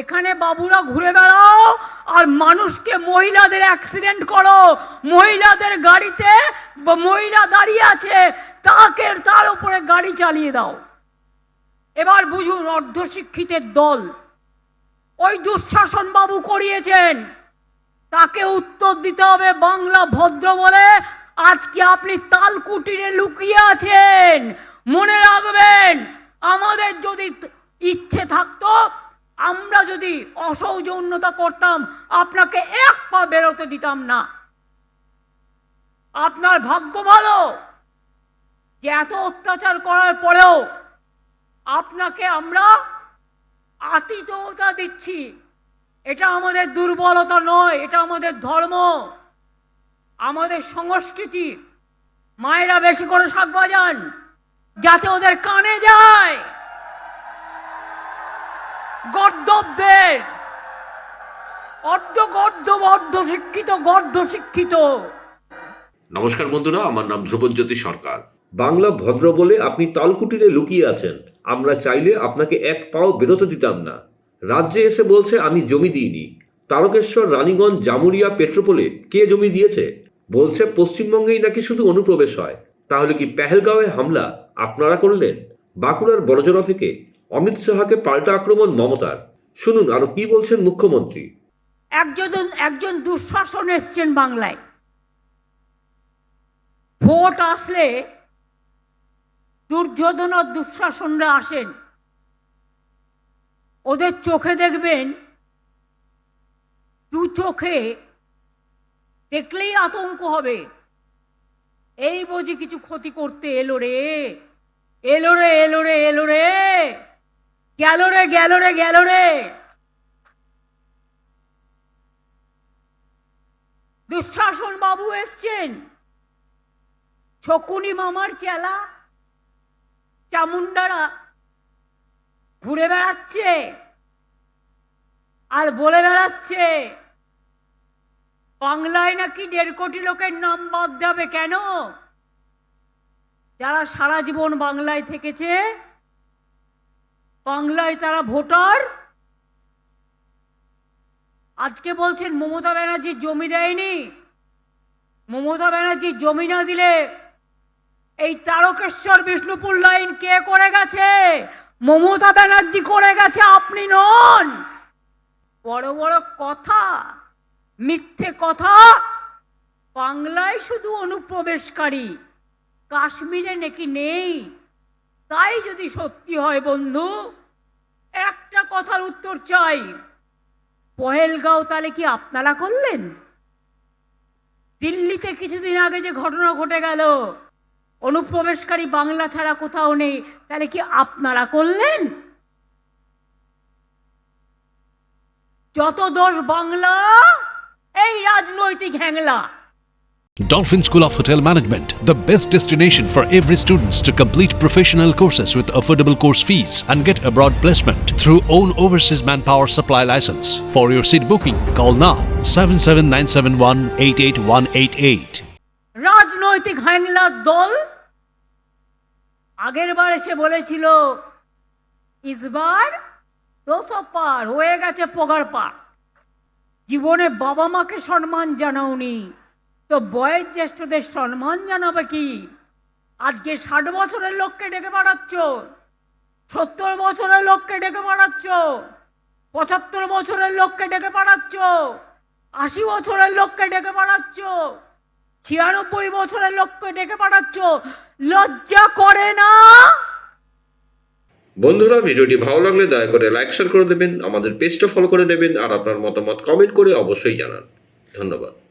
এখানে বাবুরা ঘুরে বেড়াও আর মানুষকে মহিলাদের অ্যাক্সিডেন্ট করো। মহিলাদের গাড়িতে মহিলা দাঁড়িয়ে আছে, তাকে তার উপরে গাড়ি চালিয়ে দাও। এবার বুঝুন অর্ধশিক্ষিতের দল। ওই দুঃশাসন বাবু করিয়েছেন। তাকে উত্তর দিতে হবে বাংলা ভদ্র বলে, আজকে আপনি তালকুটিরে লুকিয়ে আছেন। মনে রাখবেন, আমাদের যদি ইচ্ছে থাকতো আমরা যদি অসৌজন্যতা করতাম, আপনাকে এক পা বেরোতে দিতাম না। আপনার ভাগ্য ভালো যে এত অত্যাচার করার পরেও আপনাকে আমরা আতিথ্যতা দিচ্ছি। এটা আমাদের দুর্বলতা নয়, এটা আমাদের ধর্ম, আমাদের সংস্কৃতি। মায়েরা বেশি করে শাক বাজান, যাতে ওদের কানে যায়। অর্ধ গর্দব অর্ধ শিক্ষিত, গর্ধ শিক্ষিত। নমস্কার বন্ধুরা, আমার নাম ধ্রুবজ্যোতি সরকার। বাংলা ভদ্র বলে আপনি তালকুটিরে লুকিয়ে আছেন। আমরা চাইলে আপনাকে এক পাও বেরোতে দিতাম না। রাজ্যে এসে বলছে, আমি জমি দিইনি। তারকেশ্বর, রানীগঞ্জ, জামুরিয়া, পেট্রোপোলে কে জমি দিয়েছে? বলছে, পশ্চিমবঙ্গেই নাকি শুধু অনুপ্রবেশ হয়। তাহলে কি পেহেলগাঁওয়ে হামলা আপনারা করলেন? বাঁকুড়ার বড়জোড়া থেকে অমিত শাহকে পাল্টা আক্রমণ মমতার। শুনুন, আরও কি বলছেন মুখ্যমন্ত্রী। একজন একজন দুঃশাসন এসছেন বাংলায়। ভোট আসলে দুর্যোধন আর দুঃশাসনরা আসেন। ওদের চোখে দেখবেন, দু চোখে দেখলেই আতঙ্ক হবে। এই বুঝি কিছু ক্ষতি করতে এলো রে এলো রে এলো রে এলো রে, গেল রে গেল রে গেল রে। দুঃশাসন বাবু এসছেন। ছকুনি মামার চেলা চামুন্ডারা ঘুরে বেড়াচ্ছে আর বলে বেড়াচ্ছে, বাংলায় নাকি দেড় কোটি লোকের নাম বাদ যাবে কেন? যারা সারা জীবন বাংলায় থেকেছে, বাংলায় তারা ভোটার আজকে বলছেন মমতা ব্যানার্জি জমি দেয়নি। মমতা ব্যানার্জি জমি না দিলে এই তারকেশ্বর বিষ্ণুপুর লাইন কে করে গেছে? মমতা ব্যানার্জি করে গেছে আপনি নন। বড় বড় কথা, মিথ্যে কথা, বাংলায় শুধু অনুপ্রবেশকারী। কাশ্মীরে নাকি নেই। তাই যদি সত্যি হয় বন্ধু, একটা কথার উত্তর চাই। পহেলগাঁও তাহলে কি আপনারা করলেন? দিল্লিতে কিছুদিন আগে যে ঘটনা ঘটে গেল, অনুপ্রবেশকারী বাংলা ছাড়া কোথাও নেই, তাহলে কি আপনারা করলেন? যত দোষ বাংলা, এই রাজনৈতিক হ্যাংলা। Dolphin School of Hotel Management, the best destination for every students to complete professional courses with affordable course fees and get abroad placement through own overseas manpower supply license. For your seat booking, call now 77971 রাজনৈতিক হ্যাংলার দল আগের বার এসে বলেছিল ইসবার দোসো পার হয়ে গেছে পগার পার জীবনে বাবা মাকে সম্মান জানাওনি তো বয়ের জ্যেষ্ঠদের সম্মান জানাবে কি? আজকে ষাট বছরের লোককে ডেকে পাঠাচ্ছ। সত্তর বছরের লোককে ডেকে পাঠাচ্ছ। পঁচাত্তর বছরের লোককে ডেকে পাঠাচ্ছ। আশি বছরের লোককে ডেকে পাঠাচ্ছ। ছিয়ানব্বই বছরের লোককে ডেকে পাঠাচ্ছ। লজ্জা করে না? বন্ধুরা, ভিডিওটি ভালো লাগলে দয়া করে লাইক, শেয়ার করে দেবেন, আমাদের পেজটা ফলো করে দেবেন, আর আপনার মতামত কমেন্ট করে অবশ্যই জানান। ধন্যবাদ।